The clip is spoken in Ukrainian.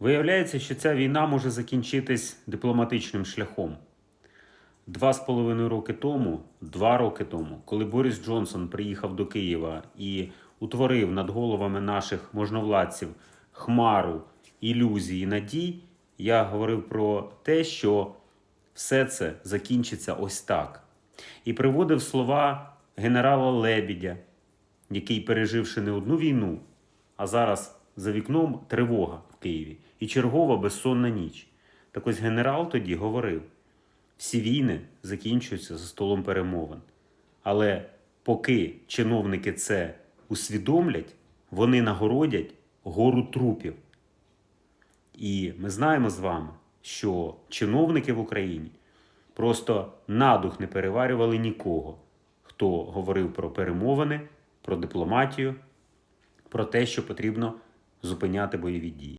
Виявляється, що ця війна може закінчитись дипломатичним шляхом. Два з половиною роки тому, два роки тому, коли Борис Джонсон приїхав до Києва і утворив над головами наших можновладців хмару ілюзій і надій, я говорив про те, що все це закінчиться ось так. І приводив слова генерала Лебідя, який, переживши не одну війну, а зараз за вікном тривога Києві і чергова безсонна ніч. Так ось генерал тоді говорив: всі війни закінчуються за столом перемовин. Але поки чиновники це усвідомлять, вони нагородять гору трупів. І ми знаємо з вами, що чиновники в Україні просто надух не переварювали нікого, хто говорив про перемовини, про дипломатію, про те, що потрібно зупиняти бойові дії.